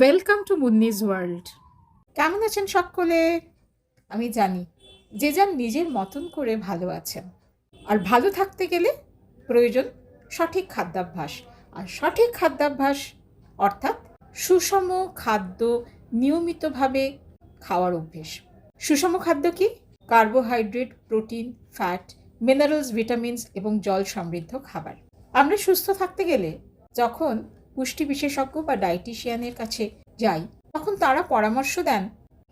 Welcome to মুন্নিজ world কেমন আছেন সকলে? আমি জানি, যে যার নিজের মতন করে ভালো আছেন। আর ভালো থাকতে গেলে প্রয়োজন সঠিক খাদ্যাভ্যাস। আর সঠিক খাদ্যাভ্যাস অর্থাৎ সুষম খাদ্য নিয়মিতভাবে খাওয়ার অভ্যেস। সুষম খাদ্য কি? Carbohydrate protein fat minerals vitamins এবং জল সমৃদ্ধ খাবার। আমরা সুস্থ থাকতে গেলে যখন পুষ্টি বিশেষজ্ঞ বা ডায়েটিশিয়ানের কাছে যাই, তখন তারা পরামর্শ দেন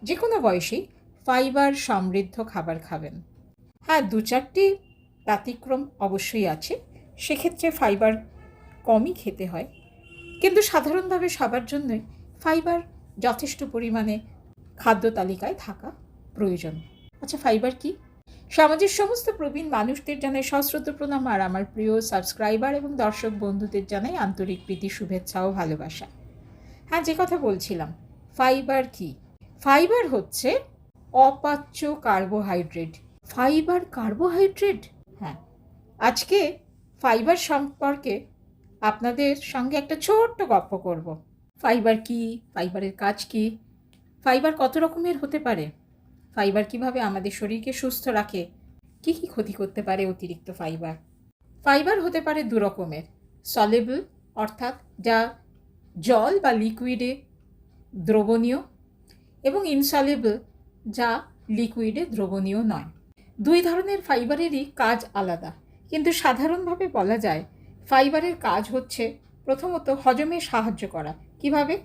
যে কোনো বয়সেই ফাইবার সমৃদ্ধ খাবার খাবেন। হ্যাঁ দু চারটি ব্যতিক্রম অবশ্যই আছে, সেক্ষেত্রে ফাইবার কমই খেতে হয়। কিন্তু সাধারণভাবে সবার জন্যই ফাইবার যথেষ্ট পরিমাণে খাদ্য তালিকায় থাকা প্রয়োজন। আচ্ছা ফাইবার কি? সমাজের সমস্ত প্রবীণ মানুষদের জানাই সশ্রদ্ধ প্রণাম আর আমার প্রিয় সাবস্ক্রাইবার এবং দর্শক বন্ধুদের জানাই আন্তরিক প্রীতি, শুভেচ্ছা ও ভালোবাসা। হ্যাঁ যে কথা বলছিলাম, ফাইবার কি? ফাইবার হচ্ছে অপাচ্য কার্বোহাইড্রেট। Fibre carbohydrate? হ্যাঁ আজকে ফাইবার সম্পর্কে আপনাদের সঙ্গে একটা ছোট্ট গল্প করব। ফাইবার কি? ফাইবারের কাজ কি? ফাইবার কত রকমের হতে পারে? ফাইবার কীভাবে আমাদের শরীরকে সুস্থ রাখে? কি কি ক্ষতি করতে পারে অতিরিক্ত ফাইবার? ফাইবার হতে পারে দু রকমের সলেবল অর্থাৎ যা জল বা লিকুইডে দ্রবণীয় এবং ইনসলেবল যা লিকুইডে দ্রবণীয় নয়। দুই ধরনের ফাইবারেরই কাজ আলাদা। কিন্তু সাধারণভাবে বলা যায়, ফাইবারের কাজ হচ্ছে প্রথমত হজমে সাহায্য করা। কীভাবে?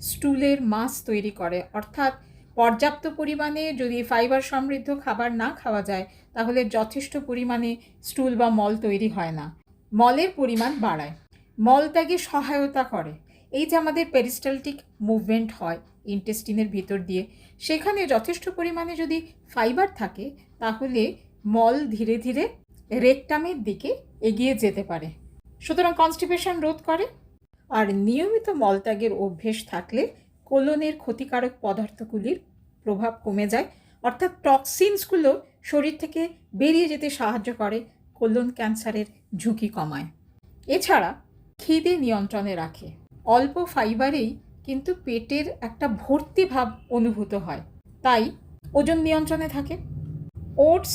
স্টুলের মাস তৈরি করে, অর্থাৎ পর্যাপ্ত পরিমাণে যদি ফাইবার সমৃদ্ধ খাবার না খাওয়া যায়, তাহলে যথেষ্ট পরিমাণে স্টুল বা মল তৈরি হয় না। মলের পরিমাণ বাড়ায়। মল ত্যাগে সহায়তা করে। এই যে আমাদের পেরিস্টালটিক মুভমেন্ট হয় ইন্টেস্টিনের ভিতর দিয়ে, সেখানে যথেষ্ট পরিমাণে যদি ফাইবার থাকে, তাহলে মল ধীরে ধীরে রেকটামের দিকে এগিয়ে যেতে পারে। সুতরাং কনস্টিপেশন রোধ করে। আর নিয়মিত মলত্যাগের অভ্যেস থাকলে কোলনের ক্ষতিকারক পদার্থগুলির প্রভাব কমে যায়। অর্থাৎ টক্সিনসগুলো শরীর থেকে বেরিয়ে যেতে সাহায্য করে, কোলন ক্যান্সারের ঝুঁকি কমায়। এছাড়া খিদে নিয়ন্ত্রণে রাখে। অল্প ফাইবারেই কিন্তু পেটের একটা ভর্তি ভাব অনুভূত হয়, তাই ওজন নিয়ন্ত্রণে থাকে। ওটস,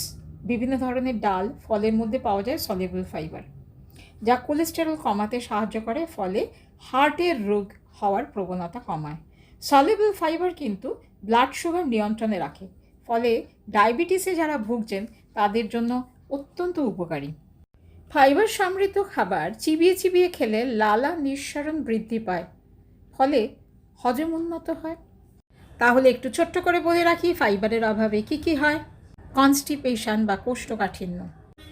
বিভিন্ন ধরনের ডাল, ফলের মধ্যে পাওয়া যায় সলেবল ফাইবার, যা কোলেস্টেরল কমাতে সাহায্য করে, ফলে হার্টের রোগ হওয়ার প্রবণতা কমায়। সলেবল ফাইবার কিন্তু ব্লাড সুগার নিয়ন্ত্রণে রাখে। ফলে ডায়াবেটিসে যারা ভুগছেন, তাদের জন্য অত্যন্ত উপকারী। ফাইবার সমৃদ্ধ খাবার চিবিয়ে চিবিয়ে খেলে লালা নিঃসরণ বৃদ্ধি পায়। ফলে হজম উন্নত হয়। তাহলে একটু ছোট্ট করে বলে রাখি ফাইবারের অভাবে কি কি হয়? কনস্টিপেশন বা কোষ্ঠকাঠিন্য।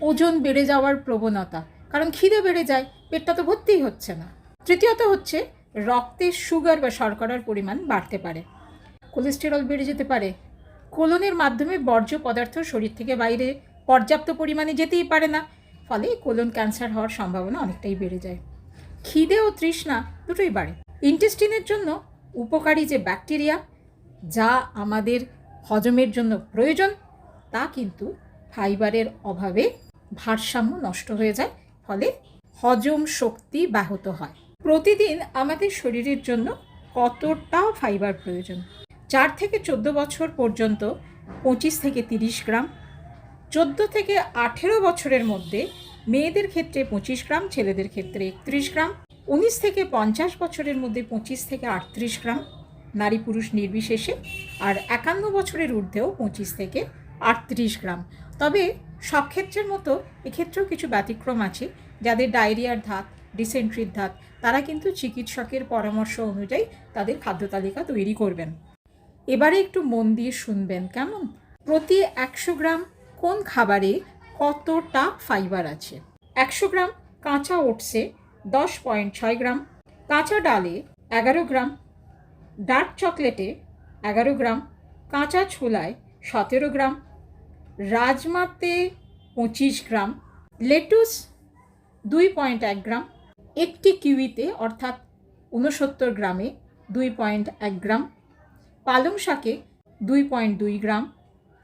ওজন বেড়ে যাওয়ার প্রবণতা। কারণ খিদে বেড়ে যায়, পেটটা তো ভর্তিই হচ্ছে না। তৃতীয়ত হচ্ছে রক্তে সুগার বা শর্করার পরিমাণ বাড়তে পারে। কোলেস্টেরল বেড়ে যেতে পারে। কোলনের মাধ্যমে বর্জ্য পদার্থ শরীর থেকে বাইরে পর্যাপ্ত পরিমাণে যেতেই পারে না। ফলে কোলন ক্যান্সার হওয়ার সম্ভাবনা অনেকটাই বেড়ে যায়। খিদে ও তৃষ্ণা দুটোই বাড়ে। ইন্টেস্টিনের জন্য উপকারী যে ব্যাকটেরিয়া, যা আমাদের হজমের জন্য প্রয়োজন, তা কিন্তু ফাইবারের অভাবে ভারসাম্য নষ্ট হয়ে যায়। ফলে হজম শক্তি ব্যাহত হয়। প্রতিদিন আমাদের শরীরের জন্য কতটা ফাইবার প্রয়োজন? চার থেকে চোদ্দ বছর পর্যন্ত পঁচিশ থেকে তিরিশ গ্রাম, চোদ্দ থেকে আঠেরো বছরের মধ্যে মেয়েদের ক্ষেত্রে পঁচিশ গ্রাম, ছেলেদের ক্ষেত্রে একত্রিশ গ্রাম, উনিশ থেকে পঞ্চাশ বছরের মধ্যে পঁচিশ থেকে আটত্রিশ গ্রাম, নারী পুরুষ নির্বিশেষে, আর একান্ন বছরের ঊর্ধ্বেও পঁচিশ থেকে আটত্রিশ গ্রাম। তবে সব ক্ষেত্রের মতো এক্ষেত্রেও কিছু ব্যতিক্রম আছে, যাদের ডায়রিয়ার ধাত ডিসেন্ট্রির ধাত তারা কিন্তু চিকিৎসকের পরামর্শ অনুযায়ী তাদের খাদ্য তালিকা তৈরি করবেন। এবারে একটু মন দিয়ে শুনবেন, কেমন? প্রতি একশো গ্রাম কোন খাবারে কতটা ফাইবার আছে? একশো গ্রাম কাঁচা ওটসে দশ পয়েন্ট ছয় গ্রাম, কাঁচা ডালে এগারো গ্রাম, ডার্ক চকলেটে এগারো গ্রাম, কাঁচা ছোলায় সতেরো গ্রাম, রাজমাতে পঁচিশ গ্রাম, লেটুস দুই পয়েন্ট এক গ্রাম একটি কিউইতে, অর্থাৎ ঊনসত্তর গ্রামে দুই পয়েন্ট এক গ্রাম, পালং শাকে দুই পয়েন্ট দুই গ্রাম,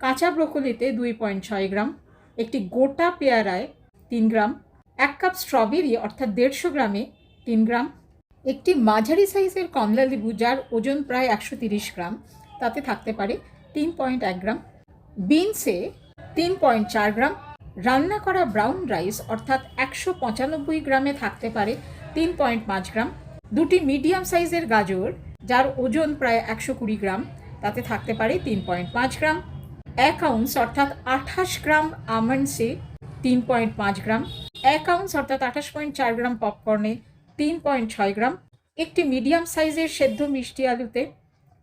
কাঁচা ব্রোকলিতে দুই পয়েন্ট ছয় গ্রাম, একটি গোটা পেয়ারায় তিন গ্রাম, এক কাপ স্ট্রবেরি, অর্থাৎ দেড়শো গ্রামে তিন গ্রাম, একটি মাঝারি সাইজের কমলা লেবু, যার ওজন প্রায় একশো তিরিশ গ্রাম, তাতে থাকতে পারে তিন পয়েন্ট এক গ্রাম, বিনসে তিন পয়েন্ট চার গ্রাম রান্না করা ব্রাউন রাইস অর্থাৎ একশো পঁচানব্বই গ্রামে থাকতে পারে তিন পয়েন্ট পাঁচ গ্রাম, দুটি মিডিয়াম সাইজের গাজর, যার ওজন প্রায় একশো কুড়ি গ্রাম, তাতে থাকতে পারে তিন পয়েন্ট পাঁচ গ্রাম, এক আউন্স অর্থাৎ আঠাশ গ্রাম আমন্ডসে তিন পয়েন্ট পাঁচ গ্রাম, এক আউন্স অর্থাৎ আঠাশ পয়েন্ট চার গ্রাম পপকর্নে তিন পয়েন্ট ছয় গ্রাম, একটি মিডিয়াম সাইজের সেদ্ধ মিষ্টি আলুতে,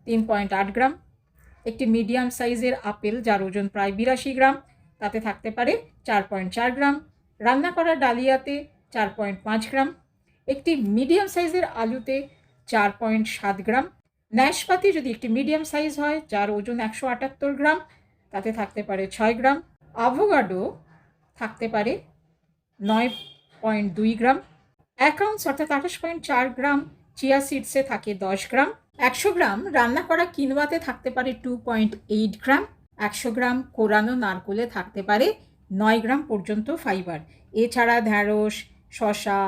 তিন পয়েন্ট আট গ্রাম, একটি মিডিয়াম সাইজের আপেল, যার ওজন প্রায় বিরাশি গ্রাম তাতে থাকতে পারে চার পয়েন্ট চার গ্রাম। রান্না করা ডালিয়াতে চার পয়েন্ট পাঁচ গ্রাম। একটি মিডিয়াম সাইজের আলুতে চার পয়েন্ট সাত গ্রাম। ন্যাশপাতি যদি একটি মিডিয়াম সাইজ হয়, যার ওজন একশো আটাত্তর গ্রাম, তাতে থাকতে পারে ছয় গ্রাম। আভোগাডো থাকতে পারে নয় পয়েন্ট দুই গ্রাম। এক আউন্স অর্থাৎ আঠাশ পয়েন্ট চার গ্রাম চিয়া সিডসে থাকে দশ গ্রাম। একশো গ্রাম রান্না করা কিনোয়াতে থাকতে পারে টু পয়েন্ট এইট গ্রাম। একশো গ্রাম কোরানো নারকোলে থাকতে পারে, নয় গ্রাম পর্যন্ত ফাইবার। এছাড়া ঢ্যাঁড়স শশা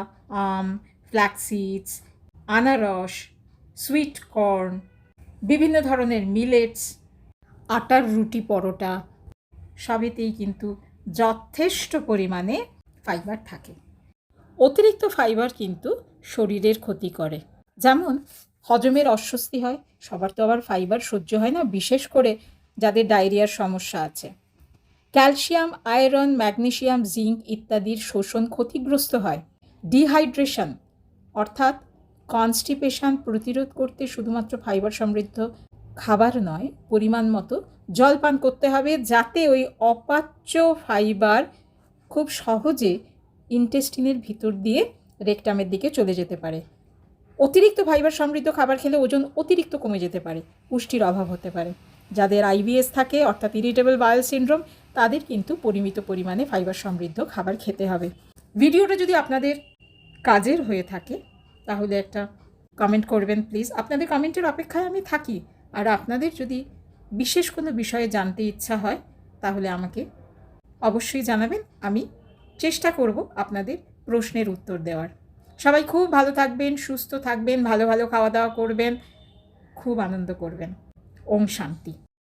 আম ফ্ল্যাক্সিডস আনারস সুইট কর্ন বিভিন্ন ধরনের মিলেটস আটার রুটি পরোটা, সবেতেই কিন্তু যথেষ্ট পরিমাণে ফাইবার থাকে। অতিরিক্ত ফাইবার কিন্তু শরীরের ক্ষতি করে। যেমন হজমের অস্বস্তি হয়, সবার তো আবার ফাইবার সহ্য হয় না, বিশেষ করে যাদের ডায়রিয়ার সমস্যা আছে। ক্যালসিয়াম, আয়রন ম্যাগনেশিয়াম জিঙ্ক ইত্যাদির শোষণ ক্ষতিগ্রস্ত হয়। ডিহাইড্রেশন অর্থাৎ কনস্টিপেশন প্রতিরোধ করতে শুধুমাত্র ফাইবার সমৃদ্ধ খাবার নয়, পরিমাণ মতো জল পান করতে হবে যাতে ওই অপাচ্য ফাইবার খুব সহজে ইন্টেস্টিনের ভিতর দিয়ে রেকটামের দিকে চলে যেতে পারে। অতিরিক্ত ফাইবার সমৃদ্ধ খাবার খেলে ওজন অতিরিক্ত কমে যেতে পারে, পুষ্টির অভাব হতে পারে। যাদের আইবিএস থাকে, অর্থাৎ ইরিটেবল বায়োল সিনড্রোম তাদের কিন্তু পরিমিত পরিমাণে ফাইবার সমৃদ্ধ খাবার খেতে হবে। ভিডিওটা যদি আপনাদের কাজের হয়ে থাকে, তাহলে একটা কমেন্ট করবেন প্লিজ আপনাদের কমেন্টের অপেক্ষায় আমি থাকি। আর আপনাদের যদি বিশেষ কোনো বিষয়ে জানতে ইচ্ছা হয়, তাহলে আমাকে অবশ্যই জানাবেন। আমি চেষ্টা করব আপনাদের প্রশ্নের উত্তর দেওয়ার। সবাই খুব ভালো থাকবেন, সুস্থ থাকবেন, ভালো ভালো খাওয়া দাওয়া করবেন, খুব আনন্দ করবেন। ওম শান্তি।